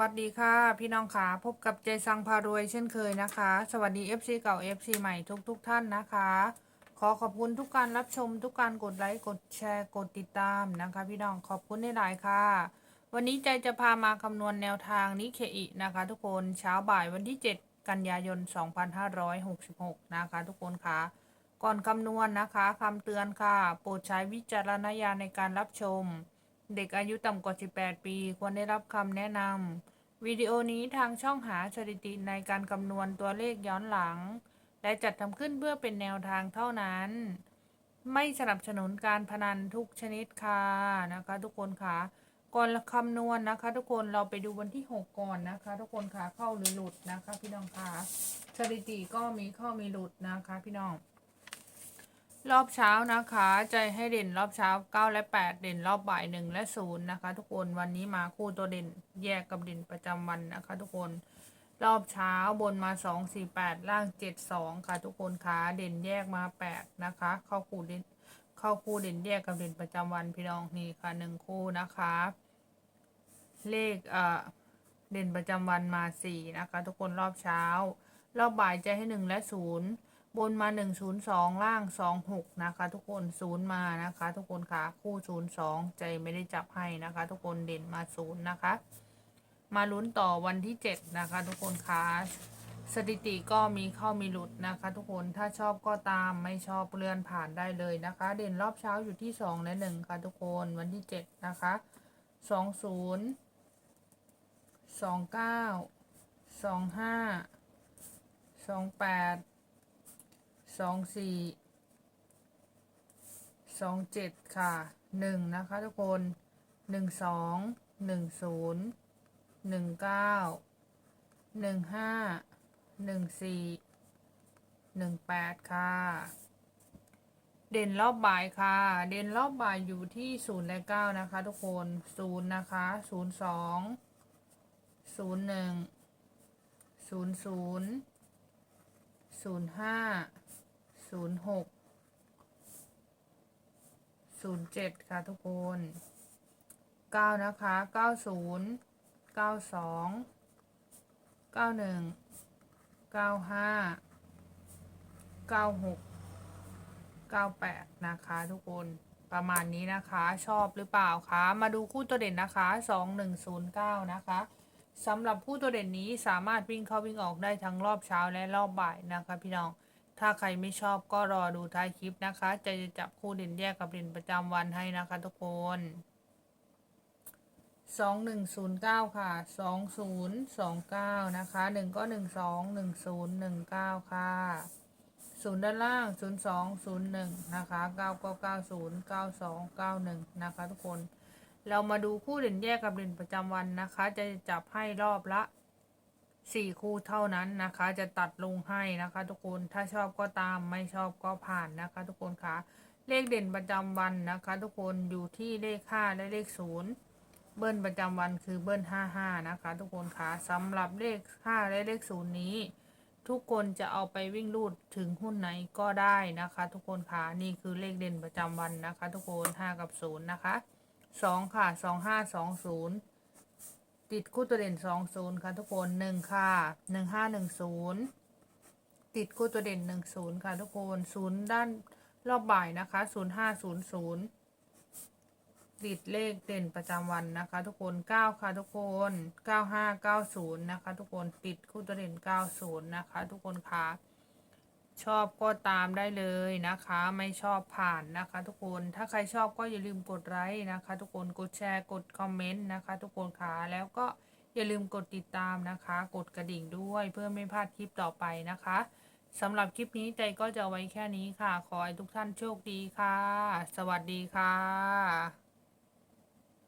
วัสดีค่ะ พี่น้องค่ะพบกับใจสังพารวยเช่นเคยนะคะ สวัสดี FC เก่า FC ใหม่ทุกทุกท่านนะคะ ขอขอบคุณทุกการรับชมทุกการกดไลค์กดแชร์กดติดตามนะคะ พี่น้องขอบคุณในหลายๆค่ะ วันนี้ใจจะพามาคำนวณแนวทางนิเคอินะคะ ทุกคนเช้าบ่ายวันที่ 7 กันยายน 2566 นะคะ ทุกคนค่ะก่อนคำนวณนะคะคำเตือนค่ะ โปรดใช้วิจารณญาณในการรับชม เด็กอายุต่ำกว่า 18 ปี ควรได้รับคำแนะนำวิดีโอนี้ทางช่องหาสถิติในการคำนวณตัวเลขย้อนหลัง และจัดทำขึ้นเพื่อเป็นแนวทางเท่านั้น ไม่สนับสนุนการพนันทุกชนิดค่ะนะคะ ทุกคนค่ะก่อนคำนวณนะคะ ทุกคนเราไปดูวันที่ 6 ก่อนนะคะ ทุกคนค่ะเข้าหรือหลุดนะคะ พี่น้องค่ะสถิติก็มีเข้ามีหลุดนะคะ พี่น้อง รอบเช้านะคะจะให้เด่นรอบเช้า 9 และ 8 เด่นรอบบ่าย 1 และ 0 นะคะ ทุกคนวันนี้มาคู่ตัวเด่นแยกกับเด่นประจำวันนะคะ ทุกคนรอบเช้าบนมา 2 4 8 ล่าง 7 2 ค่ะ ทุกคนคะเด่นแยกมา 8 นะคะ เข้าคู่เด่นเข้าคู่เด่นแยกกับเด่นประจำวันพี่น้องนี่ค่ะหนึ่งคู่นะคะ เลขเอ่อเด่นประจำวันมา 4 นะคะ ทุกคนรอบเช้ารอบบ่ายจะให้ 1 และ 0 บนมา 102 ล่าง 26 นะคะ ทุกคน0มานะคะ ทุกคนค่ะคู่ 02 ใจไม่ได้จับให้นะคะ ทุกคนเด่นมา0นะคะ มาลุ้นต่อวันที่ 7 นะคะ ทุกคนคะสถิติก็มีเข้ามีหลุดนะคะ ทุกคนถ้าชอบก็ตามไม่ชอบเลื่อนผ่านได้เลยนะคะ เด่นรอบเช้าอยู่ที่ 2 และ 1 ค่ะทุกคนวันที่ 7 นะคะ 20 29 25 28 สองสี่สองเจ็ดค่ะหนึ่งนะคะทุกคนหนึ่งสองหนึ่งศูนย์หนึ่งเก้าหนึ่งห้าหนึ่งสี่หนึ่งแปดค่ะ เด่นรอบบ่ายค่ะ เด่นรอบบ่ายอยู่ที่ศูนย์และเก้านะคะทุกคนศูนย์นะคะศูนย์สองศูนย์หนึ่งศูนย์ศูนย์ศูนย์ห้า ศูนย์หกศูนย์เจ็ดค่ะทุกคนเก้านะคะเก้าศูนย์เก้าสองเก้าหนึ่งเก้าห้าเก้าหกเก้าแปดนะคะทุกคนประมาณนี้นะคะชอบหรือเปล่าคะมาดูคู่ตัวเด่นนะคะสองหนึ่งศูนย์เก้านะคะสำหรับคู่ตัวเด่นนี้สามารถวิ่งเข้าวิ่งออกได้ทั้งรอบเช้าและรอบบ่ายนะคะพี่น้อง ถ้าใครไม่ชอบก็รอดูท้ายคลิปนะคะ จะจะจับคู่เด่นแยกกับเด่นประจำวันให้นะคะทุกคนสองหนึ่งศูนย์เก้าค่ะสองศูนย์สองเก้านะคะหนึ่งก็หนึ่งสองหนึ่งศูนย์หนึ่งเก้าค่ะศูนย์ด้านล่างศูนย์สองศูนย์หนึ่งนะคะเก้าก็เก้าศูนย์เก้าสองเก้าหนึ่งนะคะทุกคน เรามาดูคู่เด่นแยกกับเด่นประจำวันนะคะ จะจับให้รอบละ สี่คู่เท่านั้นนะคะ จะตัดลงให้นะคะ ทุกคนถ้าชอบก็ตามไม่ชอบก็ผ่านนะคะ ทุกคนคะเลขเด่นประจำวันนะคะ ทุกคนอยู่ที่เลขห้าและเลขศูนย์เบิ้ลประจำวันคือเบิ้ลห้าห้านะคะ ทุกคนคะสำหรับเลขห้าและเลขศูนย์นี้ ทุกคนจะเอาไปวิ่งรูดถึงหุ้นไหนก็ได้นะคะ ทุกคนคะนี่คือเลขเด่นประจำวันนะคะ ทุกคนห้ากับศูนย์นะคะสองค่ะสองห้าสองศูนย์ ติดคู่ตัวเด่นสองศูนย์ค่ะทุกคนหนึ่งค่ะหนึ่งห้าหนึ่งศูนย์ติดคู่ตัวเด่นหนึ่งศูนย์ค่ะทุกคนศูนย์ด้านรอบบ่ายนะคะศูนย์ห้าศูนย์ศูนย์ติดเลขเด่นประจำวันนะคะ ทุกคนเก้าค่ะทุกคนเก้าห้าเก้าศูนย์นะคะ ทุกคนติดคู่ตัวเด่นเก้าศูนย์นะคะ ทุกคนค่ะ ชอบก็ตามได้เลยนะคะ ไม่ชอบผ่านนะคะ ทุกคนถ้าใครชอบก็อย่าลืมกดไลค์นะคะ ทุกคนกดแชร์กดคอมเมนต์นะคะ ทุกคนค่ะแล้วก็อย่าลืมกดติดตามนะคะ กดกระดิ่งด้วยเพื่อไม่พลาดคลิปต่อไปนะคะสำหรับคลิปนี้ใจก็จะไว้แค่นี้ค่ะ ขอให้ทุกท่านโชคดีค่ะ สวัสดีค่ะ